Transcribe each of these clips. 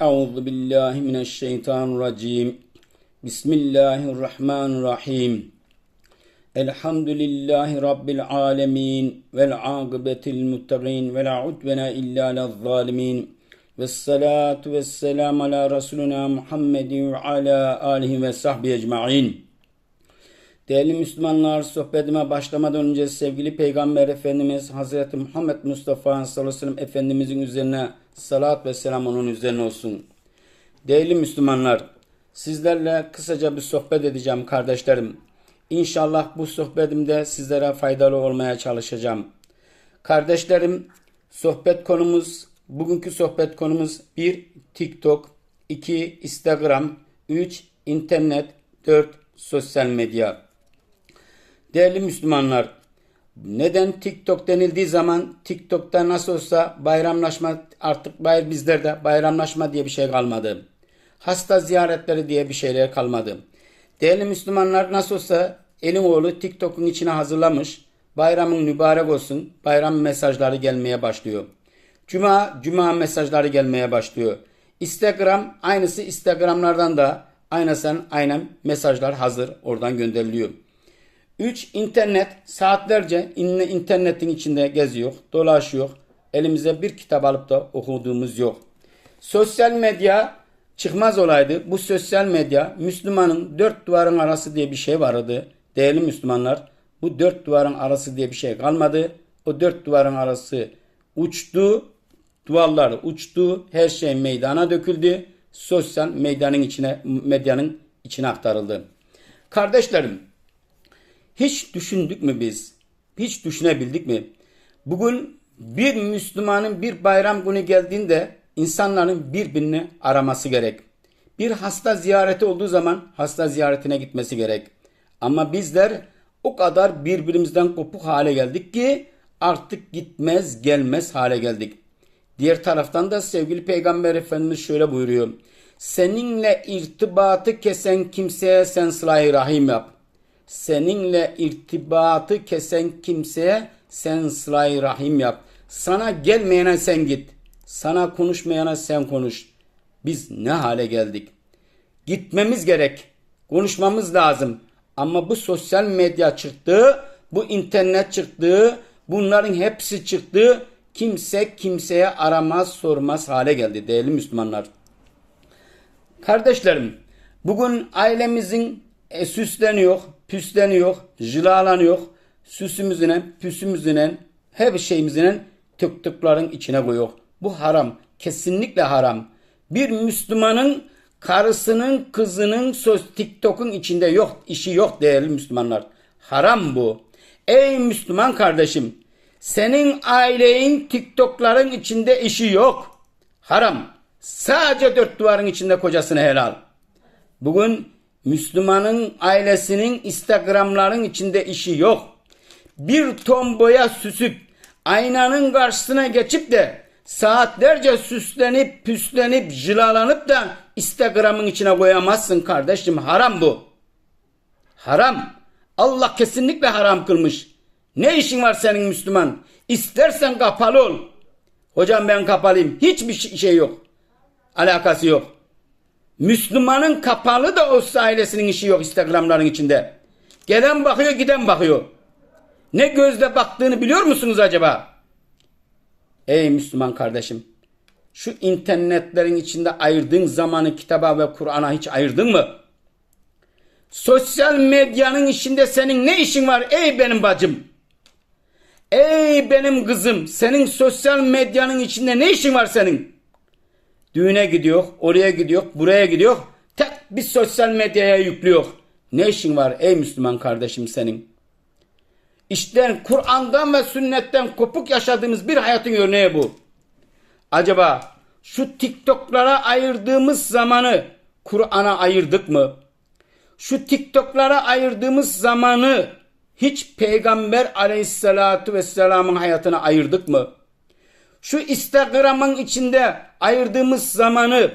Euzu billahi mineşşeytanirracim. Bismillahirrahmanirrahim. Elhamdülillahi Rabbil alemin. Vel akibetil muttaqin. Ve la udvena illa lezzalimin. Ve salatu ve selam ala Resulina Muhammedin ve ala alihi ve sahbihi ecma'in. Değerli Müslümanlar, sohbetime başlamadan önce sevgili Peygamber Efendimiz Hazreti Muhammed Mustafa sallallahu aleyhi ve sellem Efendimizin üzerine salat ve selam onun üzerine olsun. Değerli Müslümanlar, sizlerle kısaca bir sohbet edeceğim kardeşlerim. İnşallah bu sohbetimde sizlere faydalı olmaya çalışacağım. Kardeşlerim, sohbet konumuz, bugünkü sohbet konumuz 1. TikTok, 2. Instagram, 3. internet, 4. Sosyal medya. Değerli Müslümanlar, neden TikTok denildiği zaman TikTok'ta nasıl olsa bayramlaşma artık bayır bizlerde bayramlaşma diye bir şey kalmadı. Hasta ziyaretleri diye bir şeyler kalmadı. Değerli Müslümanlar nasıl olsa elin oğlu TikTok'un içine hazırlamış. Bayramın mübarek olsun. Bayram mesajları gelmeye başlıyor. Cuma, cuma mesajları gelmeye başlıyor. Instagram aynısı Instagram'lardan da aynısı aynen mesajlar hazır oradan gönderiliyor. 3. internet saatlerce internetin içinde geziyor, dolaşıyor. Elimize bir kitap alıp da okuduğumuz yok. Sosyal medya çıkmaz olaydı. Bu sosyal medya Müslümanın dört duvarın arası diye bir şey vardı. Değerli Müslümanlar bu dört duvarın arası diye bir şey kalmadı. O dört duvarın arası uçtu, duvarlar uçtu, her şey meydana döküldü. Sosyal medyanın içine, medyanın içine aktarıldı. Kardeşlerim, hiç düşündük mü biz? Hiç düşünebildik mi? Bugün bir Müslümanın bir bayram günü geldiğinde insanların birbirini araması gerek. Bir hasta ziyareti olduğu zaman hasta ziyaretine gitmesi gerek. Ama bizler o kadar birbirimizden kopuk hale geldik ki artık gitmez gelmez hale geldik. Diğer taraftan da sevgili Peygamber Efendimiz şöyle buyuruyor. Seninle irtibatı kesen kimseye sen sıla rahim yap seninle irtibatı kesen kimseye sen sıla rahim yap. Sana gelmeyene sen git. Sana konuşmayana sen konuş. Biz ne hale geldik? Gitmemiz gerek. Konuşmamız lazım. Ama bu sosyal medya çıktı, bu internet çıktı, bunların hepsi çıktı. Kimse kimseye aramaz, sormaz hale geldi değerli Müslümanlar. Kardeşlerim, bugün ailemizin e, süsleniyor, püsleniyor, jılalanıyor. Süsümüzüne, püsümüzüne, her şeyimizine tıktıkların içine koyuyor. Bu haram. Kesinlikle haram. Bir Müslümanın karısının, kızının söz TikTok'un içinde yok, işi yok değerli Müslümanlar. Haram bu. Ey Müslüman kardeşim, senin ailenin TikTok'ların içinde işi yok. Haram. Sadece dört duvarın içinde kocasını helal. Bugün Müslümanın ailesinin Instagram'ların içinde işi yok. Bir ton boya süsüp aynanın karşısına geçip de saatlerce süslenip püslenip jılalanıp da Instagram'ın içine koyamazsın kardeşim. Haram bu. Haram. Allah kesinlikle haram kılmış. Ne işin var senin Müslüman? İstersen kapalı ol. Hocam ben kapalıyım. Hiçbir şey yok. Alakası yok. Müslümanın kapalı da olsa ailesinin işi yok Instagram'ların içinde. Gelen bakıyor giden bakıyor. Ne gözle baktığını biliyor musunuz acaba? Ey Müslüman kardeşim. Şu internetlerin içinde ayırdığın zamanı kitaba ve Kur'an'a hiç ayırdın mı? Sosyal medyanın içinde senin ne işin var ey benim bacım? Ey benim kızım senin sosyal medyanın içinde ne işin var senin? Düğüne gidiyor, oraya gidiyor, buraya gidiyor. Tek bir sosyal medyaya yüklüyor. Ne işin var ey Müslüman kardeşim senin? İşte Kur'an'dan ve sünnetten kopuk yaşadığımız bir hayatın örneği bu. Acaba şu TikTok'lara ayırdığımız zamanı Kur'an'a ayırdık mı? Şu TikTok'lara ayırdığımız zamanı hiç Peygamber aleyhissalatu vesselamın hayatına ayırdık mı? Şu Instagram'ın içinde ayırdığımız zamanı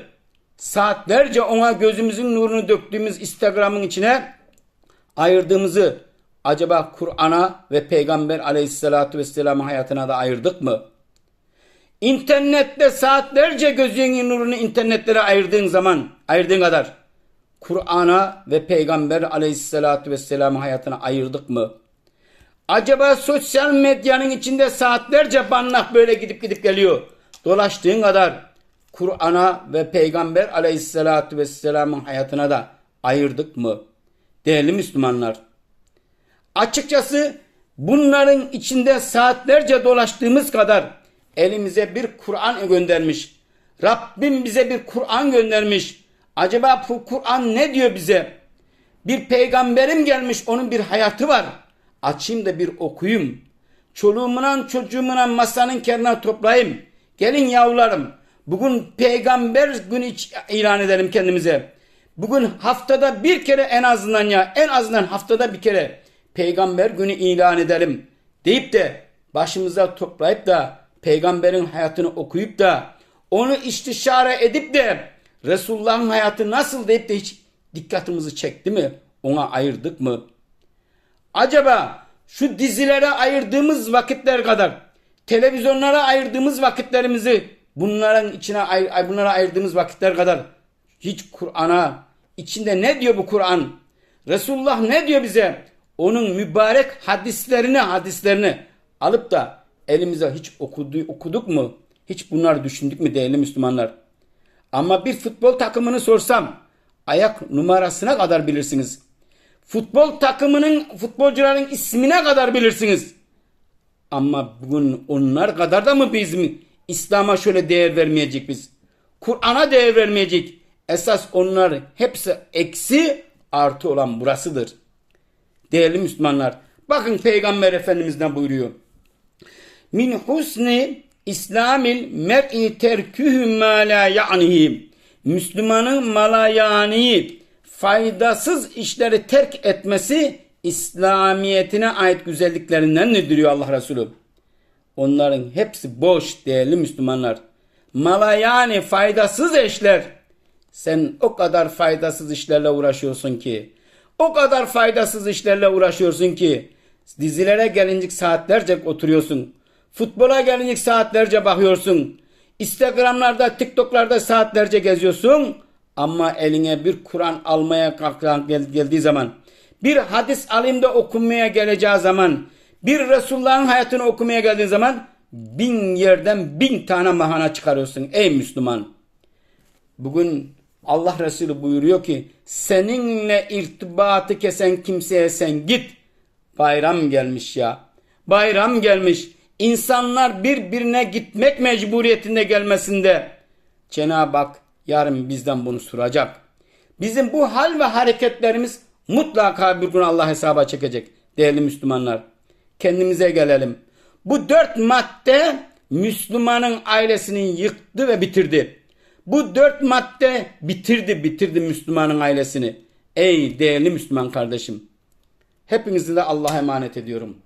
saatlerce ona gözümüzün nurunu döktüğümüz Instagram'ın içine ayırdığımızı acaba Kur'an'a ve Peygamber aleyhissalatü vesselam'ın hayatına da ayırdık mı? İnternette saatlerce gözünün nurunu internetlere ayırdığın zaman, ayırdığın kadar Kur'an'a ve Peygamber aleyhissalatü vesselam'ın hayatına ayırdık mı? Acaba sosyal medyanın içinde saatlerce bannak böyle gidip gidip geliyor. Dolaştığın kadar Kur'an'a ve Peygamber aleyhissalatü vesselam'ın hayatına da ayırdık mı? Değerli Müslümanlar. Açıkçası bunların içinde saatlerce dolaştığımız kadar elimize bir Kur'an göndermiş. Rabbim bize bir Kur'an göndermiş. Acaba bu Kur'an ne diyor bize? Bir peygamberim gelmiş onun bir hayatı var. Açayım da bir okuyayım. Çoluğumla çocuğumla masanın kenarına toplayayım. Gelin yavrularım. Bugün peygamber günü ilan edelim kendimize. Bugün haftada bir kere en azından ya en azından haftada bir kere peygamber günü ilan edelim. Deyip de başımıza toplayıp da peygamberin hayatını okuyup da onu istişare edip de Resulullah'ın hayatı nasıl deyip de hiç dikkatimizi çekti mi? Ona ayırdık mı? Acaba şu dizilere ayırdığımız vakitler kadar televizyonlara ayırdığımız vakitlerimizi bunların içine bunlara ayırdığımız vakitler kadar hiç Kur'an'a içinde ne diyor bu Kur'an? Resulullah ne diyor bize? Onun mübarek hadislerini hadislerini alıp da elimize hiç okudu, okuduk mu? Hiç bunlar düşündük mü değerli Müslümanlar? Ama bir futbol takımını sorsam ayak numarasına kadar bilirsiniz. Futbol takımının futbolcuların ismine kadar bilirsiniz. Ama bugün onlar kadar da mı biz mi İslam'a şöyle değer vermeyecek biz? Kur'an'a değer vermeyecek. Esas onlar hepsi eksi artı olan burasıdır. Değerli Müslümanlar bakın Peygamber Efendimiz ne buyuruyor. Min husni İslamil mer'i terkühü ma la ya'nihi. Müslümanın malayani faydasız işleri terk etmesi İslamiyetine ait güzelliklerinden diyor Allah Resulü. Onların hepsi boş değerli Müslümanlar. Malayani faydasız işler. Sen o kadar faydasız işlerle uğraşıyorsun ki. O kadar faydasız işlerle uğraşıyorsun ki. Dizilere gelincik saatlerce oturuyorsun. Futbola gelince saatlerce bakıyorsun. Instagramlarda, TikToklarda saatlerce geziyorsun. Ama eline bir Kur'an almaya kalkan geldiği zaman, bir hadis alayım da okumaya geleceği zaman, bir Resulullah'ın hayatını okumaya geldiği zaman bin yerden bin tane mahana çıkarıyorsun ey Müslüman. Bugün Allah Resulü buyuruyor ki seninle irtibatı kesen kimseye sen git. Bayram gelmiş ya. Bayram gelmiş insanlar birbirine gitmek mecburiyetinde gelmesinde Cenab-ı Hak yarın bizden bunu soracak. Bizim bu hal ve hareketlerimiz mutlaka bir gün Allah hesaba çekecek değerli Müslümanlar. Kendimize gelelim. Bu dört madde Müslümanın ailesini yıktı ve bitirdi. Bu dört madde bitirdi bitirdi Müslümanın ailesini. Ey değerli Müslüman kardeşim. Hepinizi de Allah'a emanet ediyorum.